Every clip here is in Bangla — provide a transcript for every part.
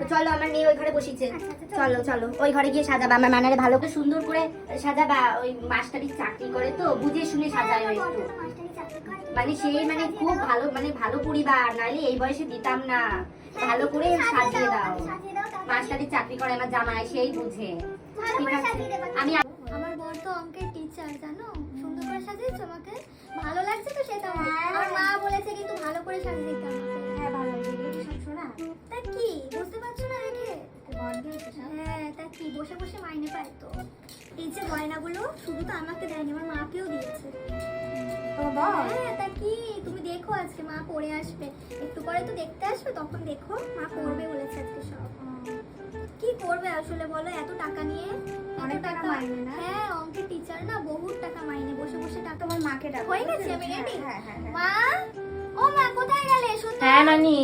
তো চলো আমার মেয়ে ওই ঘরে বসেছে। আচ্ছা, আচ্ছা, চলো। চলো ওই ঘরে গিয়ে সাজাবা। আমার মানারে ভালো করে সুন্দর করে সাজাবা। ওই মাস্টারির চাকরি করে তো বুঝে শুনে সাজায় ও একটু। মাস্টারি চাকরি করে। মানে সেই মানে খুব ভালো মানে ভালো পরিবার। নাহলে এই বয়সে দিতাম না। ভালো করে সাজিয়ে দাও মাস্টারির চাকরি করে আমার জামাই সেই বুঝে। ঠিক আছে। আমি আমার বর তো অঙ্কের টিচার জানো? বসে বসে মাইনে পায় তো। এই যে গয়নাগুলো শুধু তো আমাকে দেয়নি আমার মাকেও দিয়েছে। হ্যাঁ তা কি? তুমি দেখো আজকে মা পরে আসবে। একটু পরে তো দেখতে আসবে তখন দেখো। মা পরবে বলেছে আজকে সব। কি করবে আসলে বলো? এত টাকা নিয়ে অনেক টাকা মাইনে না? হ্যাঁ অঙ্কের টিচার না বহুত টাকা মাইনে। বসে বসে টাকা আমার মাকে ডাকো হয়ে গেছে আমি রেডি মা? ও মা কোথায় গেলে? শুনতে হ্যাঁ নানি।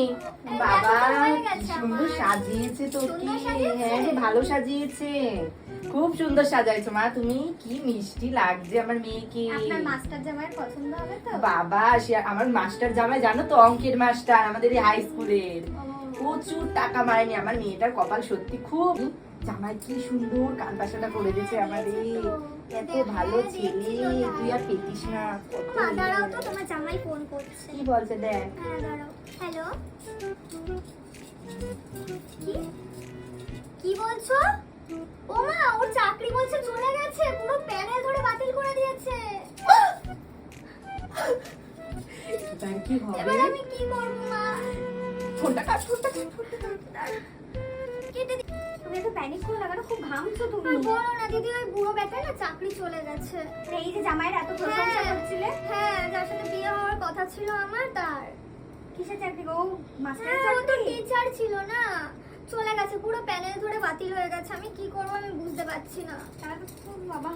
বাবা হয়ে কি সুন্দর আমার। সাজিয়েছে তো কি সুন্দর সাজিয়েছে? হ্যাঁ ভালো সাজিয়েছে। খুব সুন্দর সাজাইছো মা তুমি কি মিষ্টি লাগছে আমার মেয়েকে। আপনার মাস্টার জামাইয়ের পছন্দ হবে তো? বাবা সে আমার মাস্টার জামাই জানো তো অঙ্কের মাস্টার আমাদের এই হাই স্কুলের প্রচুর টাকা মারেনি আমার মেয়েটার কপাল সত্যি খুব জামাই কি সুন্দর কান পাশাটা করে দিয়েছে আমাদের এত ভালো ছেলে। তুই আর পেতিস না কত দাঁড়াও। তো তোমার জামাই ফোন করছে। কি বলছে দেখ। হ্যাঁ হ্যালো কি? কি বলছো? ও মা ওর চাকরি বলছে চলে গেছে পুরো প্যানেল ধরে বাতিল করে দিয়েছে। এবার কি হবে? এবার আমি কি করব মা? ফোনটা কাট ফোনটা কাট ফোনটা কাট। কেটে তুমি একটু প্যানিক করে লাগানো খুব ঘামছো তুমি। আর বলো না দিদি ওই বুড়ো বেটা না চাকরি চলে গেছে। এই যে জামাইয়ের এত প্রশংসা হ্যাঁ, করছিলে। হ্যাঁ যার সাথে বিয়ে হওয়ার কথা ছিল আমার তার। কিসের চাকরি গো? মাস্টারের হ্যাঁ ও তো টিচার ছিল না। চলে গেছে পুরো প্যানেল ধরে বাতিল হয়ে গেছে। আমি কি করব আমি বুঝতে পারছি না। তাহলে তো খুব বাবা।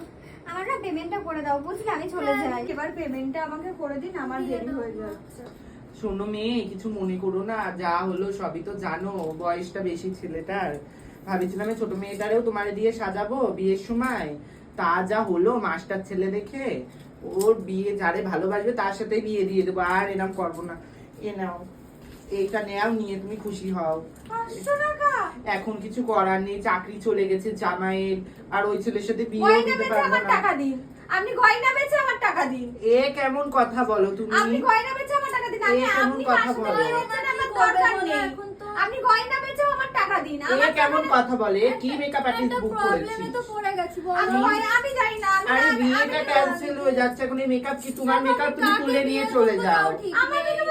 আমার না পেমেন্টটা করে দাও বুঝলে? আমি চলে হ্যাঁ। যাই। এবার পেমেন্টটা আমাকে করে দিন আমার দেরি হয়ে যাচ্ছে। শোনো মেয়ে, কিছু মনে করো না, যা হলো সবই তো জানো, বয়সটা বেশি ছেলেটার। ভাবছিলাম ছোট মেয়েটারেও তোমার দিয়ে সাজাবো বিয়ের সময়। তা যা হলো মাস্টার ছেলে দেখে, ওর বিয়ে যারে ভালোবাসবে তার সাথে বিয়ে দিয়ে দেবো, আর এরম করব না। এ নাও। এইটা নেও নিয়ে তুমি খুশি হও। এখন কিছু করার নেই চাকরি চলে গেছে জামাইয়ের আর ওই ছেলের সাথে বিয়েও গয়না দিতে বেচে পারব না। টাকা দিন। আপনি গয়না বেচে আমার টাকা দিন। এ কেমন কথা বলো তুমি? আপনি গয়না বেচে আমার টাকা দিন। এ আপনি কেমন কথা বলো? দরকার নেই। আপনি গয়না বেচে আমার টাকা দিন। এ আমার কেমন কথা বলে? কি মেকআপ আর্টিস্ট বুক করেছি প্রবলেমে তো পড়ে গেছি আমি গয়না আমি জানি না আমি আরে বিয়েটা আমি- ক্যান্সেল হয়ে যাচ্ছে এখন এই মেকআপ কি? তোমার মেকআপ তুমি তুলে নিয়ে চলে যাও। আমার মেকআপ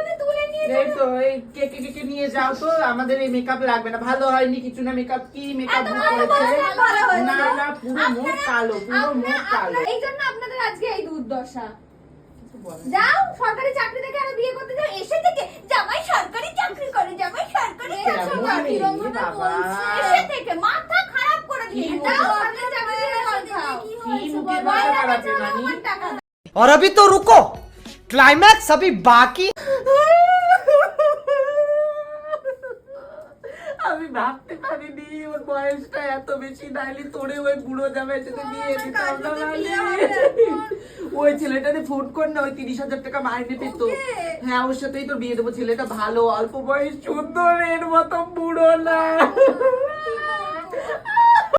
এই তো এই কেকে কেকে নিয়ে যাও তো আমাদের এই মেকআপ লাগবে না ভালো হয়নি কিছু না মেকআপ কি মেকআপ এত বুক ভালো করেছে বলছেন, ভালো হয়েছে। না না পুরো মুখ কালো পুরো মুখ আপনারা- কালো আপনারা- এই জন্য আপনাদের আজকে এই দুর্দশা কিছু বলে না। যাও সরকারি চাকরি থেকে আরো বিয়ে করতে যাও এসে থেকে জামাই সরকারি চাকরি করে জামাই সরকারি কেমন চাকরি মেয়ে, করে। এরকম ভাবে বাবা। বলছে। এসে থেকে মাথা খারাপ করে কি দিয়ে বলছো? যাও সরকারি চাকরি থেকে করে খাও। কি কি হয়েছে মুখে বলো? কথা গয়না বাড়াতে বেচে নানি আমার টাকা দাও। और अभी तो रुको क्लाइमैक्स अभी बाकी আমি ভাবতে পারিনি ওর বয়সটা এত বেশি নাইলে তোরে ওই বুড়ো জামাই সাথে বিয়ে দিতাম না। ওই ছেলেটাতে ফোন কর না ওই তিরিশ হাজার টাকা মাইনে পেতো। হ্যাঁ ওর সাথেই তোর বিয়ে দেবো ছেলেটা ভালো অল্প বয়স সুন্দর এর মতো বুড়ো না।